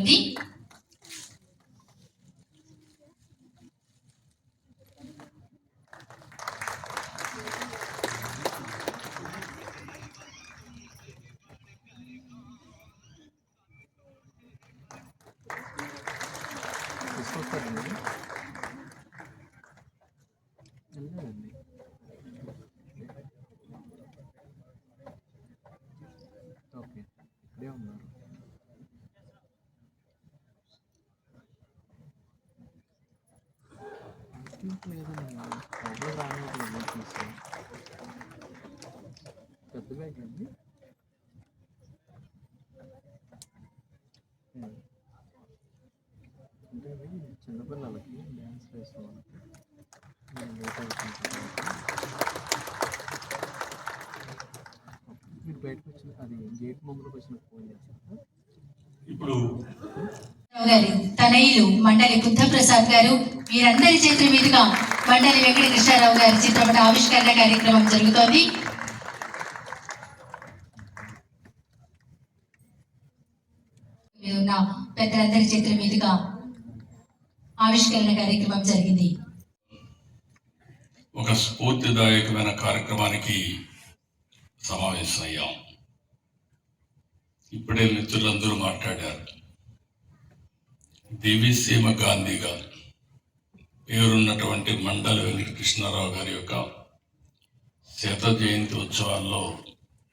ఉంది తీసుకొస్తారండి వెళ్ళలేదండి ఓకే ఇక్కడే ఉన్నారు ఇంట్లో లేదండి ప్రాబ్లం రానివ్వదు ఎమర్జెన్సీ పెద్ద బ్యాగ్ అండి అంటే అవి చిన్నపిల్లలకి డ్యాన్స్ వేసే వాళ్ళకి నేను లేట్ అవుతుంది మీరు బయటకు వచ్చిన అది గేట్ ముందుకు వచ్చిన ఫోన్ చేశారు ఇప్పుడు తనయులు మండలి బుద్ధప్రసాద్ గారు మీరందరి చేతుల మీదుగా మండలి వెంకట కృష్ణారావు గారి చిత్రపట ఆవిష్కరణ కార్యక్రమం జరుగుతోంది. ఉన్న పెద్దలందరి చేతుల మీదుగా ఆవిష్కరణ కార్యక్రమం జరిగింది. ఒక స్ఫూర్తిదాయకమైన కార్యక్రమానికి సమావేశమయ్యాం. ఇప్పుడే మిత్రులందరూ మాట్లాడారు. దివిసీమ గారు. పేరున్నటువంటి మండల వెంకటకృష్ణారావు గారి యొక్క శత జయంతి ఉత్సవాల్లో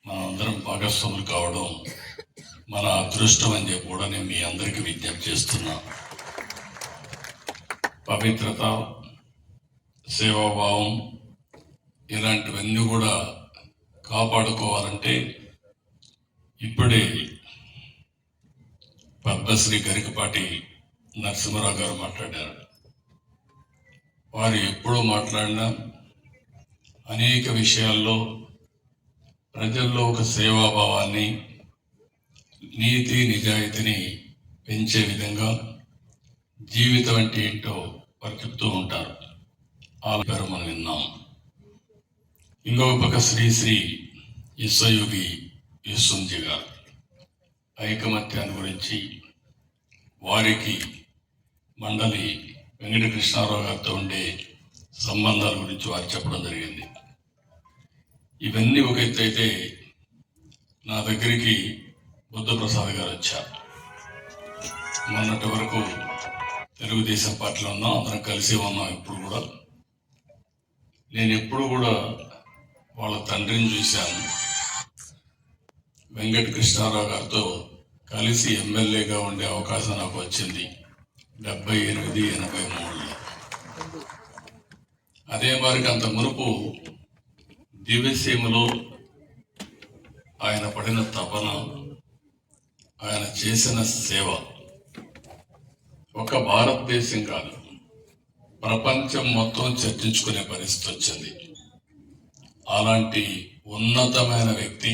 మనందరం భాగస్వాములు కావడం మన అదృష్టం అని చెప్పి కూడా నేను మీ అందరికీ విజ్ఞప్తి చేస్తున్నా. పవిత్రత సేవాభావం ఇలాంటివన్నీ కూడా కాపాడుకోవాలంటే ఇప్పుడే పద్మశ్రీ గరికపాటి నరసింహరావు గారు మాట్లాడారు. వారు ఎప్పుడూ మాట్లాడినా అనేక విషయాల్లో ప్రజల్లో ఒక సేవాభావాన్ని నీతి నిజాయితీని పెంచే విధంగా జీవితం అంటే ఏంటో వారు చెప్తూ ఉంటారు. ఆ పేరు మనం విన్నాం. ఇంకొక పక్క శ్రీ శ్రీ విశ్వయోగి విశ్వంజి గారు. ఐకమత్యాన్ని గురించి వారికి మండలి వెంకటకృష్ణారావు గారితో ఉండే సంబంధాల గురించి వారు చెప్పడం జరిగింది. ఇవన్నీ ఒక ఎత్తు అయితే నా దగ్గరికి బుద్ధప్రసాద్ గారు వచ్చారు. మొన్నటి వరకు తెలుగుదేశం పార్టీలో ఉన్నాం అందరం కలిసి ఉన్నాం ఇప్పుడు కూడా. నేను ఎప్పుడు కూడా వాళ్ళ తండ్రిని చూశాను. వెంకట కృష్ణారావు గారితో కలిసి ఎమ్మెల్యేగా ఉండే అవకాశం నాకు వచ్చింది. డెబ్బై ఎనిమిది ఎనభై మూడులో అదే వారికి అంత మునుపు దివ్యసీమలో ఆయన పడిన తపన ఆయన చేసిన సేవ ఒక భారతదేశం కాదు ప్రపంచం మొత్తం చర్చించుకునే పరిస్థితి వచ్చింది. అలాంటి ఉన్నతమైన వ్యక్తి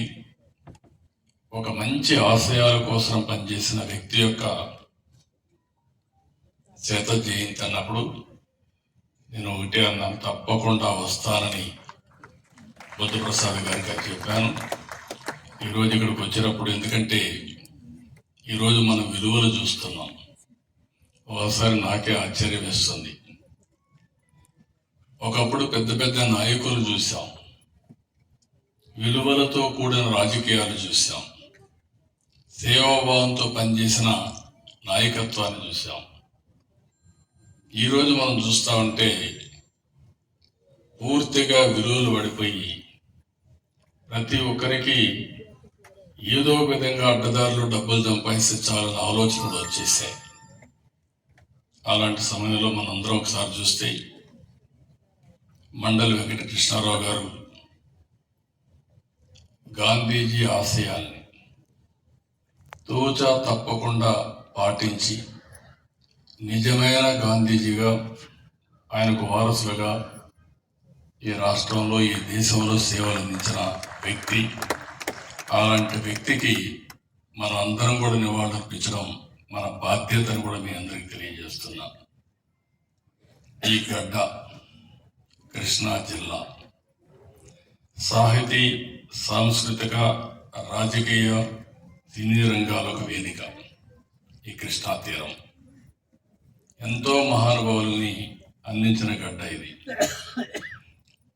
ఒక మంచి ఆశయాల కోసం పనిచేసిన వ్యక్తి యొక్క చేత జయంతి అన్నప్పుడు నేను ఒకటే అన్నాను తప్పకుండా వస్తానని బుద్ధప్రసాద్ గారికి అది చెప్పాను. ఈరోజు ఇక్కడికి వచ్చినప్పుడు ఎందుకంటే ఈరోజు మనం విలువలు చూస్తున్నాం. ఒకసారి నాకే ఆశ్చర్యం వేస్తుంది. ఒకప్పుడు పెద్ద పెద్ద నాయకులు చూసాం విలువలతో కూడిన రాజకీయాలు చూసాం సేవాభావంతో పనిచేసిన నాయకత్వాన్ని చూసాం ఈరోజు మనం చూస్తూ ఉంటే పూర్తిగా విలువలు పడిపోయి ప్రతి ఒక్కరికి ఏదో ఒక విధంగా అడ్డదారులు డబ్బులు సంపాదించాలన్న ఆలోచనలు వచ్చేసాయి. అలాంటి సమయంలో మనందరం ఒకసారి చూస్తే మండలి వెంకట కృష్ణారావు గారు గాంధీజీ ఆశయాల్ని తూచా తప్పకుండా పాటించి నిజమైన గాంధీజీగా ఆయనకు వారసులుగా ఈ రాష్ట్రంలో ఈ దేశంలో సేవలు అందించిన వ్యక్తి. అలాంటి వ్యక్తికి మన అందరం కూడా నివాళులర్పించడం మన బాధ్యతను కూడా మీ అందరికి తెలియజేస్తున్నా. ఈ గడ్డ కృష్ణా జిల్లా. సాహితీ సాంస్కృతిక రాజకీయ సినీ రంగాలకు వేదిక. ఈ కృష్ణా తీరం. ఎంతో మహానుభావుల్ని అందించిన గడ్డ ఇది.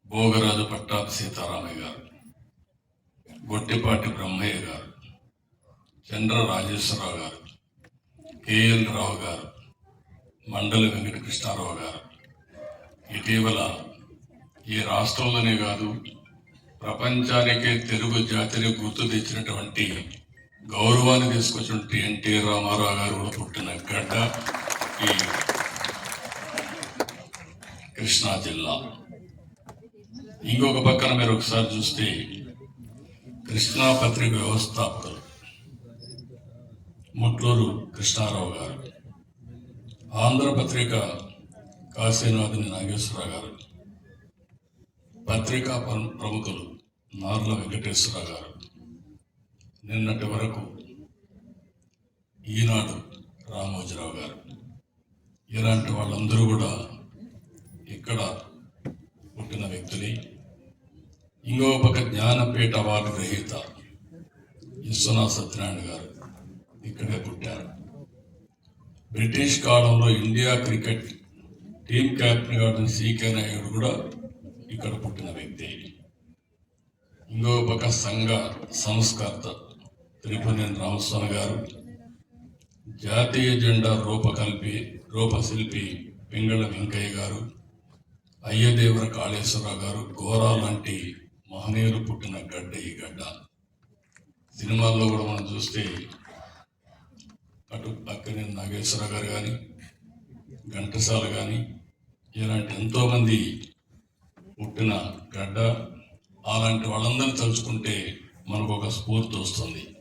భోగరాజు పట్టాభి సీతారామయ్య గారు గొట్టిపాటి బ్రహ్మయ్య గారు చంద్ర రాజేశ్వరరావు గారు కేఎల్ రావు గారు మండలి వెంకటకృష్ణారావు గారు. ఇటీవల ఈ రాష్ట్రంలోనే కాదు ప్రపంచానికే తెలుగు జాతిని గుర్తు తెచ్చినటువంటి గౌరవాన్ని తీసుకొచ్చినటువంటి ఎన్టీ రామారావు గారు కూడా పుట్టిన గడ్డ. కృష్ణా జిల్లా. ఇంకొక పక్కన మీరు ఒకసారి చూస్తే కృష్ణా పత్రిక వ్యవస్థాపకులు ముట్లూరు కృష్ణారావు గారు ఆంధ్రపత్రిక కాశీనాథుని నాగేశ్వరరావు గారు పత్రికా ప్ర- ప్రముఖులు నార్ల వెంకటేశ్వరరావు గారు. నిన్నటి వరకు ఈనాడు రామోజీరావు గారు. ఇలాంటి వాళ్ళందరూ కూడా ఇక్కడ పుట్టిన వ్యక్తులే. ఇంకో పక్క జ్ఞానపీఠ అవార్డు గ్రహీత విశ్వనాథ్ సత్యనారాయణ గారు ఇక్కడే పుట్టారు. బ్రిటిష్ కాలంలో India cricket team captain garu C Naidu కూడా ఇక్కడ పుట్టిన వ్యక్తి. ఇంకో పక్క సంఘ సంస్కర్త తిరుపతిని రామస్వామి గారు. జాతీయ జెండా రూపకల్పి రూపశిల్పి పింగళ వెంకయ్య గారు అయ్యదేవర కాళేశ్వరరావు గారు గోరా లాంటి మహనీయులు పుట్టిన గడ్డ ఈ గడ్డ. సినిమాల్లో కూడా మనం చూస్తే అటు పక్కనే నాగేశ్వరరావు గారు కానీ ఘంటసాల కానీ ఇలాంటి ఎంతోమంది పుట్టిన గడ్డ అలాంటి వాళ్ళందరినీ తలుచుకుంటే మనకు ఒక స్ఫూర్తి వస్తుంది.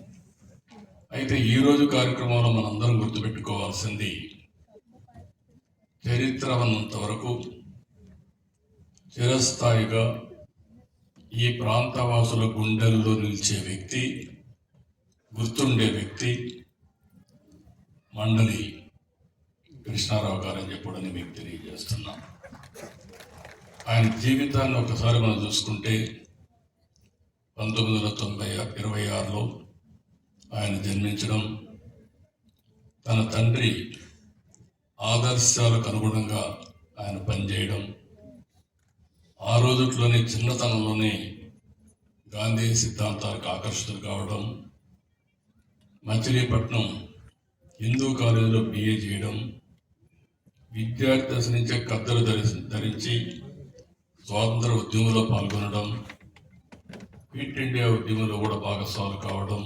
అయితే ఈరోజు కార్యక్రమంలో మనందరం గుర్తుపెట్టుకోవాల్సింది చరిత్ర ఉన్నంత వరకు చిరస్థాయిగా ఈ ప్రాంతవాసుల గుండెల్లో నిలిచే వ్యక్తి గుర్తుండే వ్యక్తి మండలి కృష్ణారావు గారు అని చెప్పడని మీకు తెలియజేస్తున్నా. ఆయన జీవితాన్ని ఒకసారి మనం చూసుకుంటే పంతొమ్మిది వందల తొంభై ఇరవై ఆరులో ఆయన జన్మించడం తన తండ్రి ఆదర్శాలకు అనుగుణంగా ఆయన పనిచేయడం ఆ రోజుట్లోనే చిన్నతనంలోనే గాంధీ సిద్ధాంతాలకు ఆకర్షితులు కావడం మచిలీపట్నం హిందూ కాలేజీలో బిఏ చేయడం విద్యార్థి దశ నుంచే కద్దరు ధరి ధరించి స్వాతంత్ర ఉద్యమంలో పాల్గొనడం క్విట్ ఇండియా ఉద్యమంలో కూడా భాగస్వాములు కావడం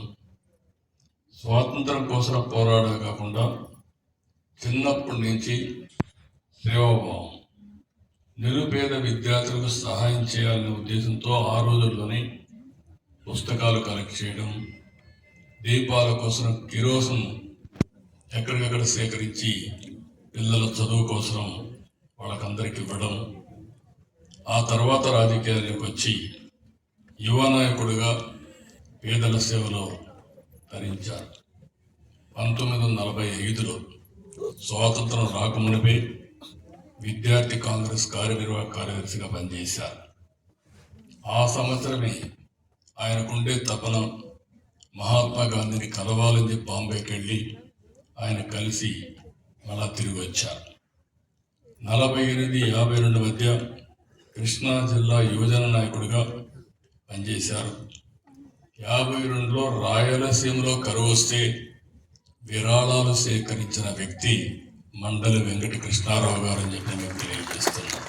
స్వాతంత్రం కోసం పోరాడే కాకుండా చిన్నప్పటి నుంచి సేవాభావం నిరుపేద విద్యార్థులకు సహాయం చేయాలనే ఉద్దేశంతో ఆ రోజుల్లోనే పుస్తకాలు కలెక్ట్ చేయడం దీపాల కోసం కిరోసం ఎక్కడికక్కడ సేకరించి పిల్లల చదువు కోసం వాళ్ళకందరికి ఇవ్వడం ఆ తర్వాత రాజకీయాలకు వచ్చి యువ నాయకుడిగా పేదల సేవలో ధరించారు. పంతొమ్మిది వందల నలభై ఐదులో స్వాతంత్రం రాకమునిపై విద్యార్థి కాంగ్రెస్ కార్యనిర్వాహక కార్యదర్శిగా పనిచేశారు. ఆ సంవత్సరమే ఆయనకుండే తపన మహాత్మా గాంధీని కలవాలని చెప్పి బాంబేకి వెళ్ళి ఆయన కలిసి మళ్ళా తిరిగి వచ్చారు. నలభై ఎనిమిది యాభై రెండు మధ్య కృష్ణా జిల్లా యువజన నాయకుడిగా పనిచేశారు. యాభై రెండులో రాయలసీమలో కరువు వస్తే విరాళాలు సేకరించిన వ్యక్తి మండలి వెంకట కృష్ణారావు గారు అని చెప్పి మీకు తెలియజేస్తున్నా.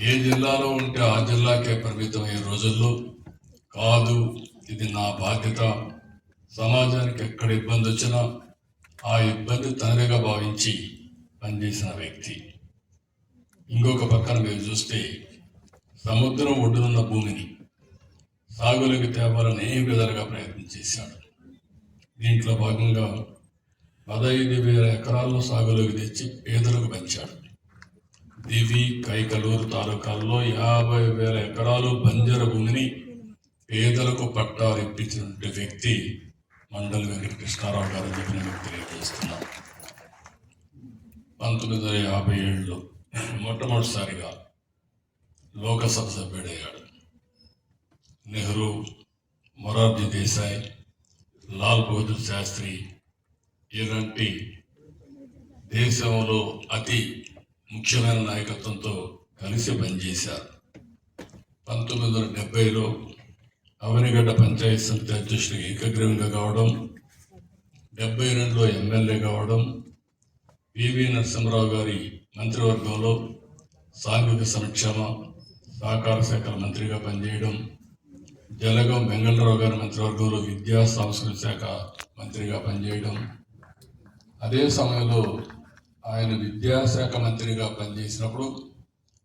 ఏ జిల్లాలో ఉంటే ఆ జిల్లాకే పరిమితమయ్యే రోజుల్లో కాదు ఇది నా బాధ్యత. సమాజానికి ఎక్కడ ఇబ్బంది వచ్చినా ఆ ఇబ్బంది తనదిగా భావించి పనిచేసిన వ్యక్తి. ఇంకొక పక్కన మీరు చూస్తే సముద్రం ఒడ్డునున్న భూమిని సాగులోకి తేవాలని ఏ విధాలుగా ప్రయత్నం చేశాడు? దీంట్లో భాగంగా పదహైదు వేల ఎకరాల్లో సాగులోకి తెచ్చి పేదలకు పెంచాడు. దివి కైకలూరు తాలూకాల్లో యాభై వేల ఎకరాలు బంజర భూమిని పేదలకు పట్టాలు ఇప్పించినటువంటి వ్యక్తి మండలి వెంకట కృష్ణారావు గారు అని చెప్పి నేను తెలియజేస్తున్నాను. పంతొమ్మిది వందల యాభై ఏడులో మొట్టమొదటిసారిగా లోకసభ సభ్యుడయ్యాడు. నెహ్రూ మొరార్జీ దేశాయ్ లాల్ బహదూర్ శాస్త్రి ఇలాంటి దేశంలో అతి ముఖ్యమైన నాయకత్వంతో కలిసి పనిచేశారు. పంతొమ్మిది వందల డెబ్బైలో అవనిగడ్డ పంచాయతీ సమితి అధ్యక్షుడు ఏకగ్రీవంగా కావడం డెబ్బై రెండులో ఎమ్మెల్యే కావడం పివి నరసింహరావు గారి మంత్రివర్గంలో సాంఘిక సంక్షేమ సహకార శాఖల మంత్రిగా పనిచేయడం జలగం వెంగళరావు గారి మంత్రివర్గంలో విద్యా సంస్కృతి శాఖ మంత్రిగా పనిచేయడం. అదే సమయంలో ఆయన విద్యాశాఖ మంత్రిగా పనిచేసినప్పుడు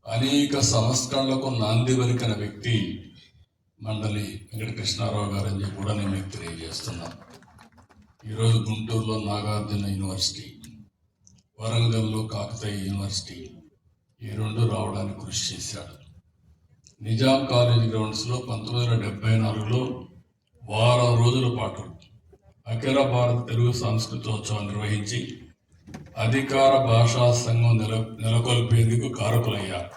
అనేక సంస్కరణలకు నాంది పలికిన వ్యక్తి మండలి వెంకటకృష్ణారావు గారు అని చెప్పి కూడా నేను మీకు తెలియజేస్తున్నాను ఈరోజు గుంటూరులో నాగార్జున యూనివర్సిటీ వరంగల్లో కాకతీయ యూనివర్సిటీ ఈ రెండు రావడానికి కృషి చేశాడు. నిజాం కాలేజ్ గ్రౌండ్స్లో పంతొమ్మిది వందల డెబ్బై నాలుగులో వారం రోజుల పాటు అఖిల భారత తెలుగు సంస్కృతోత్సవం నిర్వహించి అధికార భాషా సంఘం నెల నెలకొల్పేందుకు కారకులయ్యారు.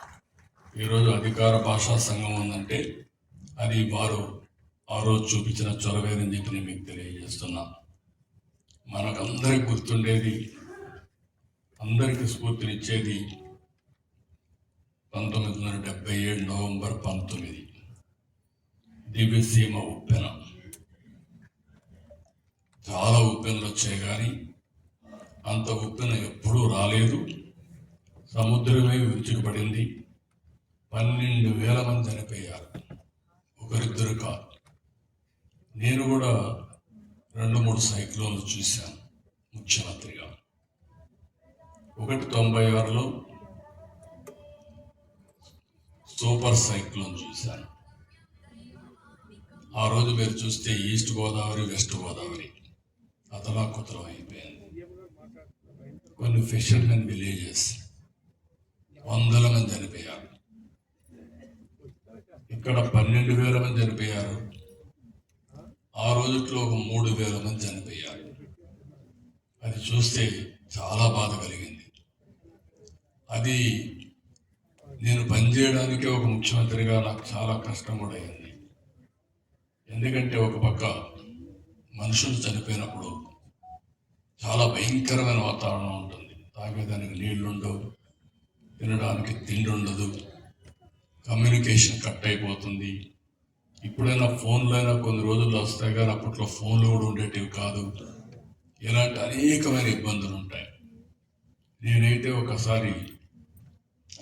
ఈరోజు అధికార భాషా సంఘం ఉందంటే అది వారు ఆ రోజు చూపించిన చొరవేదని చెప్పి నేను మీకు తెలియజేస్తున్నా. మనకందరికి గుర్తుండేది అందరికీ స్ఫూర్తినిచ్చేది పంతొమ్మిది వందల డెబ్బై ఏడు నవంబర్ పంతొమ్మిది. దివ్యసీమ ఉప్పెన. చాలా ఉప్పెనలు వచ్చాయి కానీ అంత ఉప్పెన ఎప్పుడూ రాలేదు. సముద్రమే విరుచుకుపడింది. పన్నెండు వేల మంది చనిపోయారు. ఒకరిద్దరు కాదు. నేను కూడా రెండు మూడు సైక్లోన్లు చూశాను ముఖ్యమంత్రిగా. ఒకటి తొంభై ఆరులో సూపర్ సైక్లోన్ చూశాను ఆ రోజు మీరు చూస్తే ఈస్ట్ గోదావరి వెస్ట్ గోదావరి. అతలాకుతలం అయిపోయింది. కొన్ని ఫిషర్మెన్ విలేజెస్ వందల మంది చనిపోయారు. ఇక్కడ పన్నెండు వేల మంది చనిపోయారు. ఆ రోజుట్లో ఒక మూడు వేల మంది చనిపోయారు. అది చూస్తే చాలా బాధ కలిగింది. అది నేను పనిచేయడానికి ఒక ముఖ్యమంత్రిగా నాకు చాలా కష్టం కూడా అయింది. ఎందుకంటే ఒక పక్క మనుషులు చనిపోయినప్పుడు చాలా భయంకరమైన వాతావరణం ఉంటుంది. తాగేదానికి నీళ్ళు ఉండవు తినడానికి తిండి ఉండదు కమ్యూనికేషన్ కట్ అయిపోతుంది. ఇప్పుడైనా ఫోన్లో అయినా కొన్ని రోజుల్లో వస్తాయి కానీ అప్పట్లో ఫోన్లు కూడా ఉండేటివి కాదు. ఇలాంటి అనేకమైన ఇబ్బందులు ఉంటాయి. నేనైతే ఒకసారి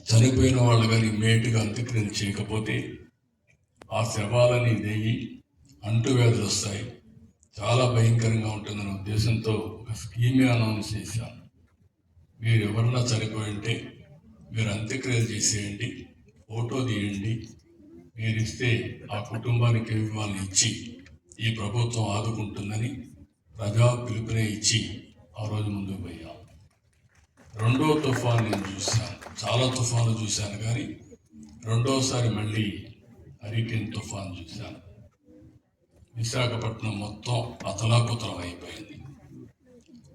చనిపోయిన వాళ్ళు కానీ ఇమ్మీడియట్గా అంత్యక్రియలు చేయకపోతే ఆ శవాలని దేగి అంటువ్యాధులు వస్తాయి. చాలా భయంకరంగా ఉంటుందనే ఉద్దేశంతో ఒక స్కీమే అనౌన్స్ చేశాను. మీరు ఎవరన్నా చనిపోయి ఉంటే మీరు అంత్యక్రియలు చేసేయండి ఫోటో తీయండి మీరు ఇస్తే ఆ కుటుంబానికి వాళ్ళని ఇచ్చి ఈ ప్రభుత్వం ఆదుకుంటుందని ప్రజా పిలుపునే ఇచ్చి ఆ రోజు ముందుకు పోయాం. రెండో తుఫాన్ నేను చూశాను. చాలా తుఫాన్లు చూశాను కానీ రెండోసారి మళ్ళీ హరికేన్ తుఫాన్ చూశాను. విశాఖపట్నం మొత్తం అతలాకుతలం అయిపోయింది.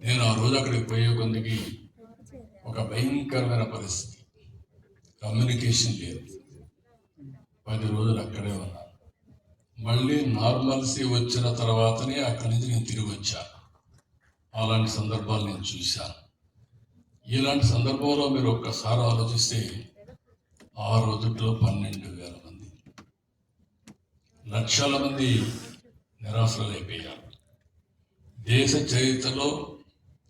నేను ఆ రోజు అక్కడికి పోయే కొందికి ఒక భయంకరమైన పరిస్థితి. కమ్యూనికేషన్ లేదు. పది రోజులు అక్కడే ఉన్నాను మళ్ళీ నార్మల్సీ వచ్చిన తర్వాతనే అక్కడి నుంచి నేను తిరిగి వచ్చాను. అలాంటి సందర్భాలు నేను చూశాను. ఇలాంటి సందర్భంలో మీరు ఒక్కసారి ఆలోచిస్తే ఆ రోజుల్లో పన్నెండు వేల మంది లక్షల మంది నిరాశలైపోయారు దేశ చరిత్రలో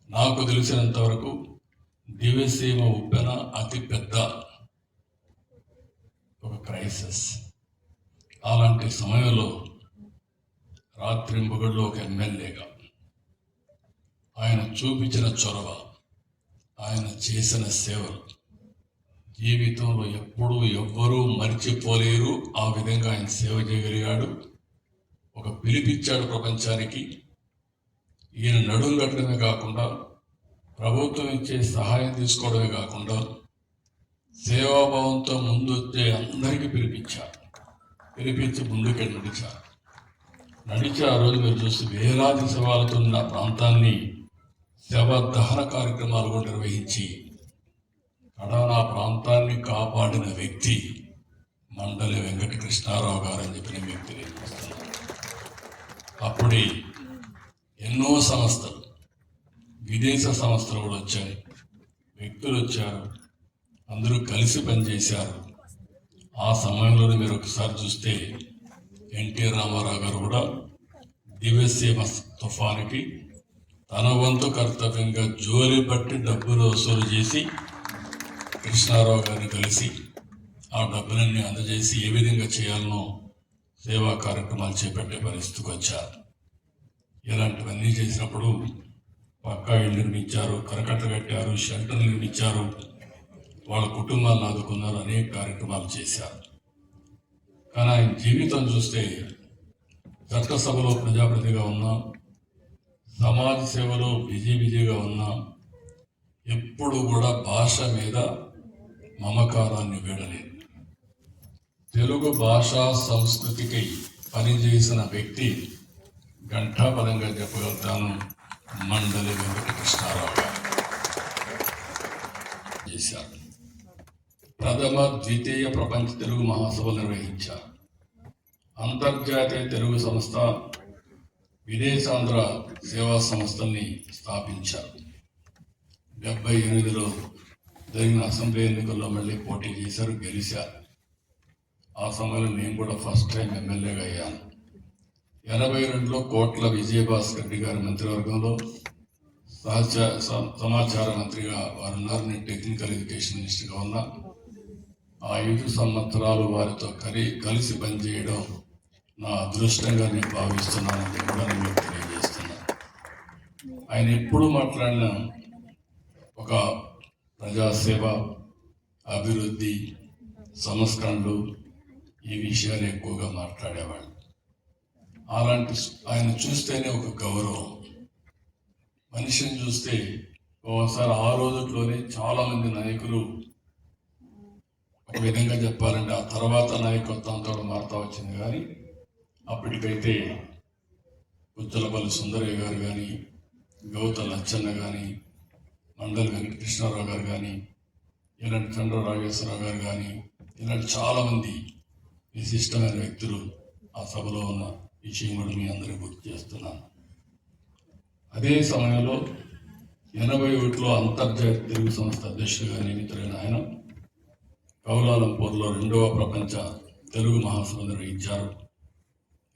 నాకు తెలిసినంత వరకు దివ్యసీమ ఉప్పెన అతి పెద్ద ఒక క్రైసిస్ అలాంటి సమయంలో రాత్రింబగళ్ళు ఒక ఎమ్మెల్యేగా ఆయన చూపించిన చొరవ ఆయన చేసిన సేవలు జీవితంలో ఎప్పుడూ ఎవ్వరూ మర్చిపోలేరు. ఆ విధంగా ఆయన సేవ చేయగలిగాడు. ఒక పిలిపిచ్చాడు ప్రపంచానికి. ఈయన నడుం కట్టడమే కాకుండా ప్రభుత్వం ఇచ్చే సహాయం తీసుకోవడమే కాకుండా సేవాభావంతో ముందు వచ్చే అందరికీ పిలిపించారు. పిలిపించి ముందుకే నడిచారు. నడిచి ఆ రోజు మీరు చూసి వేలాది శవాలతో ప్రాంతాన్ని శవదహన కార్యక్రమాలు కూడా నిర్వహించి కడానా ప్రాంతాన్ని కాపాడిన వ్యక్తి మండలి వెంకట కృష్ణారావు గారు అని చెప్పి నేను మీకు అప్పుడే ఎన్నో సంస్థలు విదేశ సంస్థలు కూడా వచ్చాయి. వ్యక్తులు వచ్చారు అందరూ కలిసి పనిచేశారు. ఆ సమయంలోనే మీరు ఒకసారి చూస్తే ఎన్టీ రామారావు గారు కూడా దివ్యసీమ తుఫానికి తన వంతు కర్తవ్యంగా జోలి పట్టి డబ్బులు వసూలు చేసి కృష్ణారావు గారిని కలిసి ఆ డబ్బులన్నీ అందజేసి ఏ విధంగా చేయాలనో సేవా కార్యక్రమాలు చేపట్టే పరిస్థితికి వచ్చారు. ఇలాంటివన్నీ చేసినప్పుడు పక్కా ఇళ్ళు నిర్మించారు కరకట్ట కట్టారు షెల్టర్ నిర్మించారు. వాళ్ళ కుటుంబాలను ఆదుకున్నారు అనేక కార్యక్రమాలు చేశారు. కానీ ఆయన జీవితం చూస్తే చట్టసభలో ప్రజాప్రతిగా ఉన్నాం. సమాజ సేవలో బిజీ బిజీగా ఉన్నా ఎప్పుడు కూడా భాష మీద మమకారాన్ని వీడలేదు. తెలుగు భాషా సంస్కృతికి పనిచేసిన వ్యక్తి ఘంటాపదంగా చెప్పగలుగుతాను మండలి వెంకటకృష్ణారావు చేశారు. ప్రథమ ద్వితీయ ప్రపంచ తెలుగు మహాసభ నిర్వహించారు. అంతర్జాతీయ తెలుగు సంస్థ విదేశాంధ్ర సేవా సంస్థల్ని స్థాపించారు. డెబ్బై ఎనిమిదిలో జరిగిన అసెంబ్లీ ఎన్నికల్లో మళ్ళీ పోటీ చేశారు గెలిచారు. ఆ సమయంలో నేను కూడా ఫస్ట్ టైం ఎమ్మెల్యేగా అయ్యాను. ఎనభై రెండులో కోట్ల విజయభాస్కర్ రెడ్డి గారి మంత్రివర్గంలో సహచ స- సమాచార మంత్రిగా వారు ఉన్నారు నేను టెక్నికల్ ఎడ్యుకేషన్ మినిస్టర్గా ఉన్నా. ఆ ఐదు సంవత్సరాలు వారితో కలి కలిసి పనిచేయడం నా అదృష్టంగా నేను భావిస్తున్నానని కూడా నేను మీకు తెలియజేస్తున్నాను. ఆయన ఎప్పుడు మాట్లాడిన ఒక ప్రజాసేవ అభివృద్ధి సంస్కరణలు ఈ విషయాలు ఎక్కువగా మాట్లాడేవాళ్ళు. అలాంటి ఆయన చూస్తేనే ఒక గౌరవం. మనిషిని చూస్తే ఒకసారి ఆ రోజుల్లోనే చాలామంది నాయకులు ఒక విధంగా చెప్పాలంటే ఆ తర్వాత నాయకత్వంతో మారుతా వచ్చింది. కానీ అప్పటికైతే ఉత్తలపల్లి సుందరయ్య గారు కానీ గౌత లచ్చన్న కానీ మండలి వెంకటకృష్ణారావు గారు కానీ ఇలాంటి చంద్ర రాజేశ్వరరావు గారు కానీ ఇలాంటి చాలామంది విశిష్టమైన వ్యక్తులు ఆ సభలో ఉన్న విషయం కూడా మీ అందరూ గుర్తు చేస్తున్నాను. అదే సమయంలో ఎనభై ఒకటిలో అంతర్జాతీయ తెలుగు సంస్థ అధ్యక్షుడిగా నియమితులైన ఆయన కౌలాలంపూర్లో రెండవ ప్రపంచ తెలుగు మహాసభ నిర్వహించారు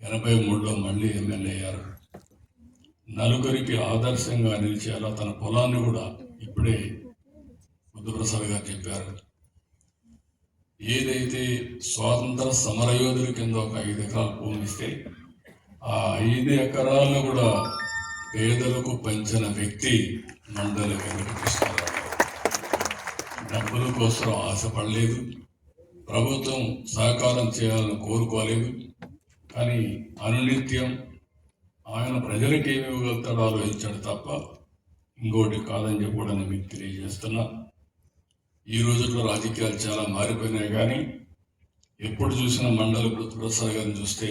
ఎనభై మూడులో మళ్ళీ ఎమ్మెల్యే అయ్యారు. నలుగురికి ఆదర్శంగా నిలిచేలా తన పొలాన్ని కూడా ఇప్పుడే బుద్ధప్రసాద్ గారు చెప్పారు. ఏదైతే స్వాతంత్ర సమరయోధుల కింద ఒక ఐదు ఎకరాలు భూమి ఇస్తే ఆ ఐదు ఎకరాలను కూడా పేదలకు పంచిన వ్యక్తి మండలి వెంకటకృష్ణారావు డబ్బుల కోసం ఆశపడలేదు. ప్రభుత్వం సహకారం చేయాలని కోరుకోలేదు. కానీ అనునిత్యం ఆయన ప్రజలకు ఏమి ఇవ్వగలుగుతాడో ఆలోచించాడు తప్ప ఇంకోటి కాదని చెప్పి మీకు తెలియజేస్తున్నా. ఈ రోజుల్లో రాజకీయాలు చాలా మారిపోయినాయి కానీ ఎప్పుడు చూసినా మండలి ప్రసాద్ గారిని చూస్తే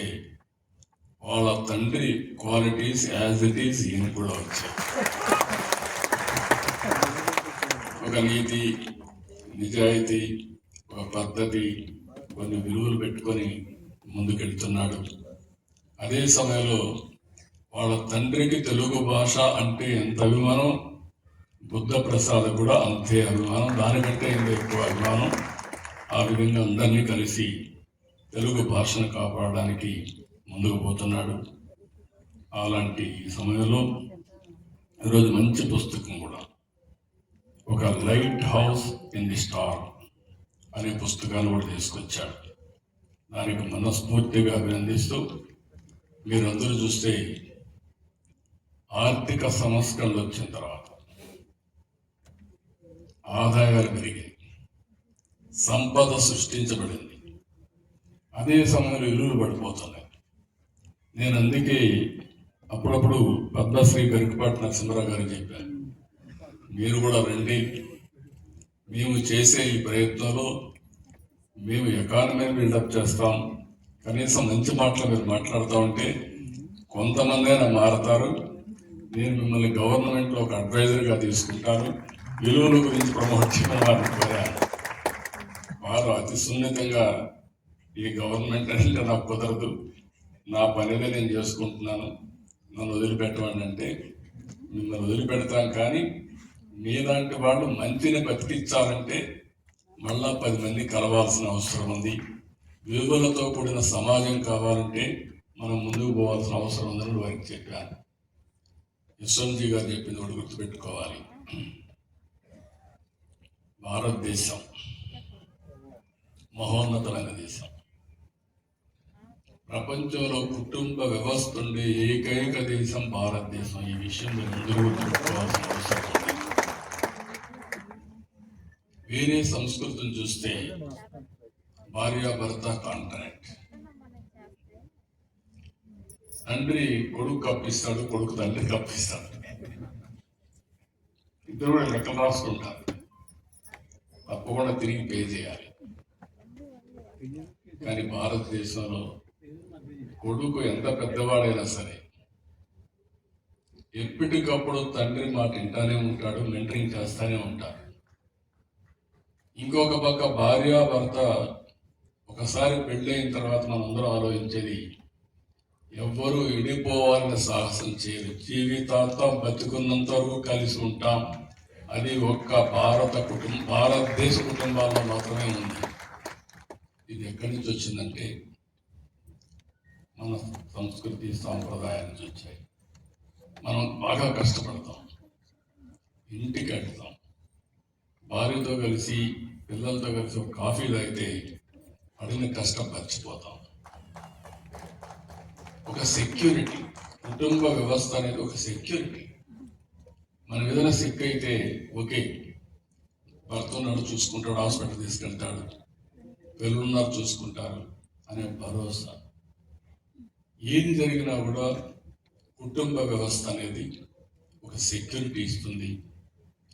వాళ్ళ తండ్రి క్వాలిటీస్ యాజ్ ఇట్ ఈస్ ఈయన కూడా వచ్చాయి ఒక నీతి నిజాయితీ ఒక పద్ధతి కొన్ని విలువలు పెట్టుకొని ముందుకెళ్తున్నాడు. అదే సమయంలో వాళ్ళ తండ్రికి తెలుగు భాష అంటే ఎంత అభిమానం? బుద్ధ ప్రసాద్ కూడా అంతే అభిమానం. దానికంటే ఇంకా ఎక్కువ అభిమానం ఆ విధంగా అందరినీ కలిసి తెలుగు భాషను కాపాడడానికి ముందుకు పోతున్నాడు. అలాంటి సమయంలో ఈరోజు మంచి పుస్తకం కూడా. ఒక lighthouse in the star అనే పుస్తకాన్ని కూడా తీసుకొచ్చాడు. దానికి మనస్ఫూర్తిగా అభినందిస్తూ మీరందరూ చూస్తే ఆర్థిక సంస్కరణలు వచ్చిన తర్వాత ఆదాయాలు పెరిగాయి. సంపద సృష్టించబడింది. అదే సమయంలో ఇరువులు పడిపోతున్నాయి నేను అందుకే అప్పుడప్పుడు పద్మశ్రీ గరికపాటి నరసింహరావు గారు చెప్పాను మీరు కూడా రండి. మేము చేసే ఈ ప్రయత్నంలో మేము ఎకానమీని బిల్డప్ చేస్తాం. కనీసం మంచి మాటలు మీరు మాట్లాడుతూ ఉంటే కొంతమంది అయినా మారతారు. నేను మిమ్మల్ని గవర్నమెంట్లో ఒక అడ్వైజర్గా తీసుకుంటాను. విలువల గురించి ప్రమోట్ చేయడం వారిని కోరాను. వారు అతి సున్నితంగా ఈ గవర్నమెంట్ అంటే నాకు కుదరదు. నా పనిని నేను చేసుకుంటున్నాను. నన్ను వదిలిపెట్టమని అంటే మిమ్మల్ని వదిలిపెడతాం కానీ మీలాంటి వాళ్ళు మంచిని బతికించాలంటే మళ్ళా పది మంది కలవాల్సిన అవసరం ఉంది. విలువలతో కూడిన సమాజం కావాలంటే మనం ముందుకు పోవాల్సిన అవసరం ఉందని వారికి చెప్పాను. యశ్వంత్ గారు చెప్పింది ఒకటి గుర్తుపెట్టుకోవాలి. భారతదేశం మహోన్నతమైన దేశం. ప్రపంచంలో కుటుంబ వ్యవస్థ ఉండే ఏకైక దేశం భారతదేశం. ఈ విషయం మీరు అందరూ గుర్తుపెట్టుకోవాల్సిన అవసరం వేరే సంస్కృతిని చూస్తే భార్యాభర్త కాంట్రాక్ట్ తండ్రి కొడుకు కప్పిస్తాడు కొడుకు తండ్రి కప్పిస్తాడు. ఇద్దరు కూడా లెక్కలు రాసుకుంటారు తప్పకుండా తిరిగి పే చేయాలి. కానీ భారతదేశంలో కొడుకు ఎంత పెద్దవాడైనా సరే ఎప్పటికప్పుడు తండ్రి మాట వింటానే ఉంటాడు మెంటరింగ్ చేస్తానే ఉంటాడు. ఇంకొక పక్క భార్య భర్త ఒకసారి పెళ్ళైన తర్వాత మనందరూ ఆలోచించేది ఎవ్వరూ విడిపోవాలని సాహసం చేయరు. జీవితాంతం బతుకున్నంత వరకు కలిసి ఉంటాం. అది ఒక్క భారత కుటుంబ భారతదేశ కుటుంబాల్లో మాత్రమే ఉంది. ఇది ఎక్కడి నుంచి వచ్చిందంటే మన సంస్కృతి సాంప్రదాయాల నుంచి వచ్చాయి. మనం బాగా కష్టపడతాం. ఇంటికి వెళ్తాం. భార్యతో కలిసి పిల్లలతో కలిసి ఒక కాఫీ తాగితే పడిన కష్టం మర్చిపోతాం ఒక సెక్యూరిటీ కుటుంబ వ్యవస్థ అనేది ఒక సెక్యూరిటీ మనం ఏదైనా సిక్ అయితే ఓకే భర్త ఉన్నాడు చూసుకుంటాడు హాస్పిటల్ తీసుకెళ్తాడు పిల్లలున్నారు చూసుకుంటారు అనే భరోసా. ఏం జరిగినా కూడా కుటుంబ వ్యవస్థ అనేది ఒక సెక్యూరిటీ ఇస్తుంది.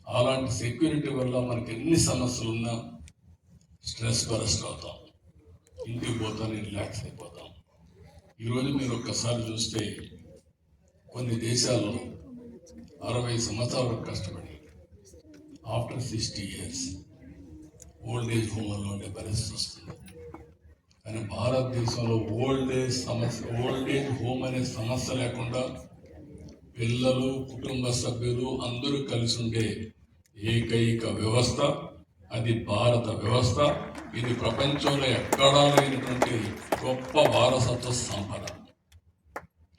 అలాంటి సెక్యూరిటీ వల్ల మనకి ఎన్ని సమస్యలు ఉన్నా స్ట్రెస్ బరస్ట్ అవుతాం. ఇంటికి పోతానే రిలాక్స్ అయిపోతాం. ఈరోజు మీరు ఒక్కసారి చూస్తే కొన్ని దేశాల్లో అరవై సంవత్సరాల వరకు కష్టపడి after sixty years old age హోమ్లో ఉండే పరిస్థితి వస్తుంది. కానీ భారతదేశంలో ఓల్డ్ ఏజ్ సమస్య ఓల్డ్ ఏజ్ హోమ్ అనే సమస్య లేకుండా పిల్లలు కుటుంబ సభ్యులు అందరూ కలిసి ఉండే ఏకైక వ్యవస్థ అది భారత వ్యవస్థ. ఇది ప్రపంచంలో ఎక్కడా లేనటువంటి గొప్ప వారసత్వ సంపద.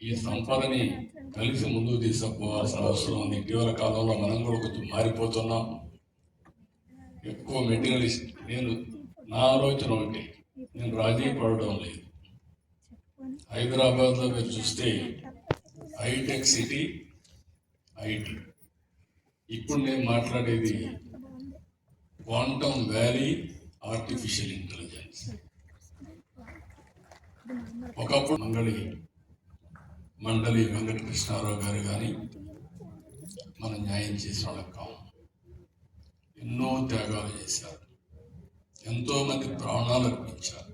ఈ సంపదని కలిసి ముందుకు తీసుకుపోవాల్సిన అవసరం ఉంది. ఇటీవల కాలంలో మనం కూడా కొంచెం మారిపోతున్నాం. ఎక్కువ మెటీరియలిస్ట్ నేను నా ఆలోచన ఒకటి నేను రాజీ పడడం లేదు. హైదరాబాద్లో మీరు చూస్తే హైటెక్ సిటీ ఐటీ. ఇప్పుడు నేను మాట్లాడేది క్వాంటమ్ వ్యాలీ ఆర్టిఫిషియల్ ఇంటెలిజెన్స్. ఒకప్పుడు మంగళి మండలి వెంకటకృష్ణారావు గారు కానీ మనం న్యాయం చేసిన వాళ్ళకి కావు ఎన్నో త్యాగాలు చేశారు. ఎంతోమంది ప్రాణాలు అర్పించారు.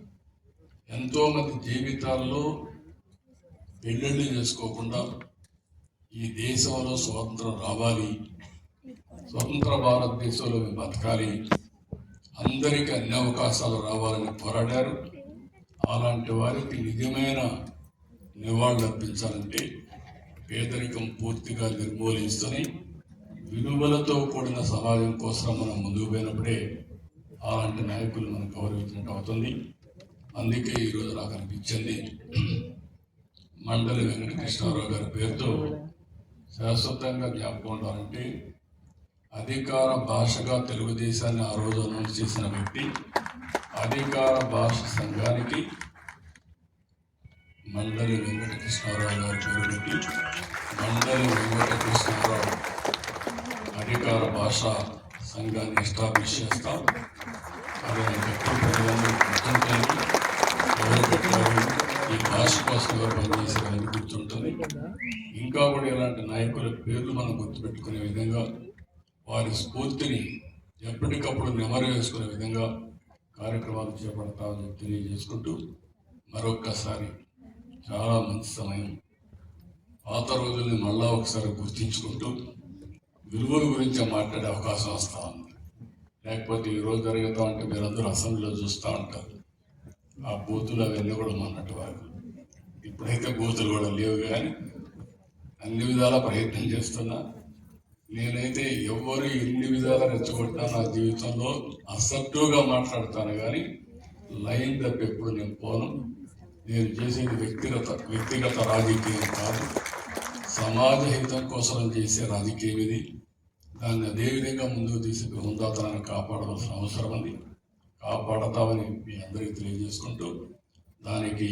ఎంతోమంది జీవితాల్లో పెళ్ళిళ్ళు చేసుకోకుండా ఈ దేశంలో స్వాతంత్రం రావాలి స్వతంత్ర భారతదేశంలో మేము బతకాలి. అందరికీ అన్ని అవకాశాలు రావాలని పోరాడారు. అలాంటి వారికి నిజమైన నివాళులు అర్పించాలంటే పేదరికం పూర్తిగా నిర్మూలించుకొని విలువలతో కూడిన సమాజం కోసం మనం ముందుకు పోయినప్పుడే అలాంటి నాయకులు మనం గౌరవించినట్టు అవుతుంది. అందుకే ఈరోజు నాకు అనిపించింది మండలి వెంకటకృష్ణారావు గారి పేరుతో శాశ్వతంగా జ్ఞాపకం ఉండాలంటే అధికార భాషగా తెలుగుదేశాన్ని ఆ రోజు అనౌన్స్ చేసిన వ్యక్తి అధికార భాష సంఘానికి మండలి వెంకటకృష్ణారావు గారి పేరు పెట్టి మండలి వెంకటకృష్ణారావు అధికార భాష సంఘాన్ని ఎస్టాబ్లిష్ చేస్తాం. ప్రజలందరూ ఎవరు పెట్టారు ఈ భాష కోసం ఎవరు పనిచేశారని గుర్తుంటుంది. ఇంకా కూడా ఇలాంటి నాయకుల పేర్లు మనం గుర్తుపెట్టుకునే విధంగా వారి స్ఫూర్తిని ఎప్పటికప్పుడు నెమరు వేసుకునే విధంగా కార్యక్రమాలు చేపడతామని తెలియజేసుకుంటూ మరొక్కసారి చాలా మంచి సమయం. పాత రోజుల్ని మళ్ళా ఒకసారి గుర్తించుకుంటూ విలువల గురించి మాట్లాడే అవకాశం వస్తూ ఉంది. లేకపోతే ఈ జరుగుతా అంటే ఉంటే మీరందరూ అసెంబ్లీలో చూస్తూ ఉంటారు. ఆ బూతులు అవన్నీ కూడా మొన్నటి వారు ఇప్పుడైతే బూతులు కూడా లేవు కానీ అన్ని విధాలా ప్రయత్నం చేస్తున్నా. నేనైతే ఎవరు ఎన్ని విధాలు రెచ్చగొట్టినా నా జీవితంలో అసత్తుగా మాట్లాడతాను కానీ లైన్ తప్ప ఎప్పుడు నేను పోను. నేను చేసేది వ్యక్తిగత వ్యక్తిగత రాజకీయం కాదు. సమాజ హితం కోసం చేసే రాజకీయం ఇది. దాన్ని అదే విధంగా ముందుకు తీసుకు హుందాతనాన్ని కాపాడవలసిన అవసరం ఉంది. కాపాడతామని మీ అందరికీ తెలియజేసుకుంటూ దానికి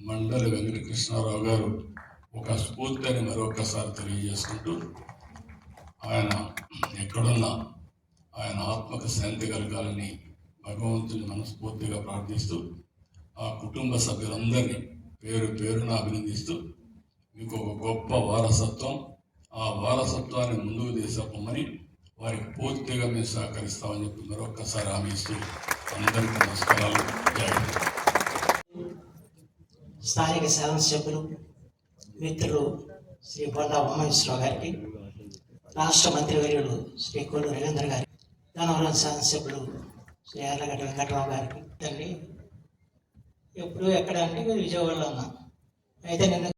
మండలి వెంకటకృష్ణారావు గారు ఒక స్ఫూర్తి అని మరొకసారి తెలియజేసుకుంటూ ఆయన ఎక్కడున్నా ఆయన ఆత్మకు శాంతి కలగాలని భగవంతుని మనస్ఫూర్తిగా ప్రార్థిస్తూ ఆ కుటుంబ సభ్యులందరినీ పేరు పేరున అభినందిస్తూ మీకు ఒక గొప్ప వారసత్వం ఆ వారసత్వాన్ని ముందుకు తీసుకోమని వారికి పూర్తిగా మేము సహకరిస్తామని చెప్పి మరొక్కసారి హామీ ఇస్తూ అందరికీ నమస్కారాలు. స్థానిక శాసనసభ్యులు మిత్రులు శ్రీ బొండా ఉమ్మేశ్వరరావు గారికి రాష్ట్ర మంత్రివర్యులు శ్రీ కొల్లు రవీంద్ర గారి ధనవరం శాసనసభ్యులు శ్రీ ఎర్రగడ్డ వెంకటరావు గారికి తండ్రి. ఎప్పుడు ఎక్కడ అంటే విజయవాడలో ఉన్నాం? అయితే నిన్న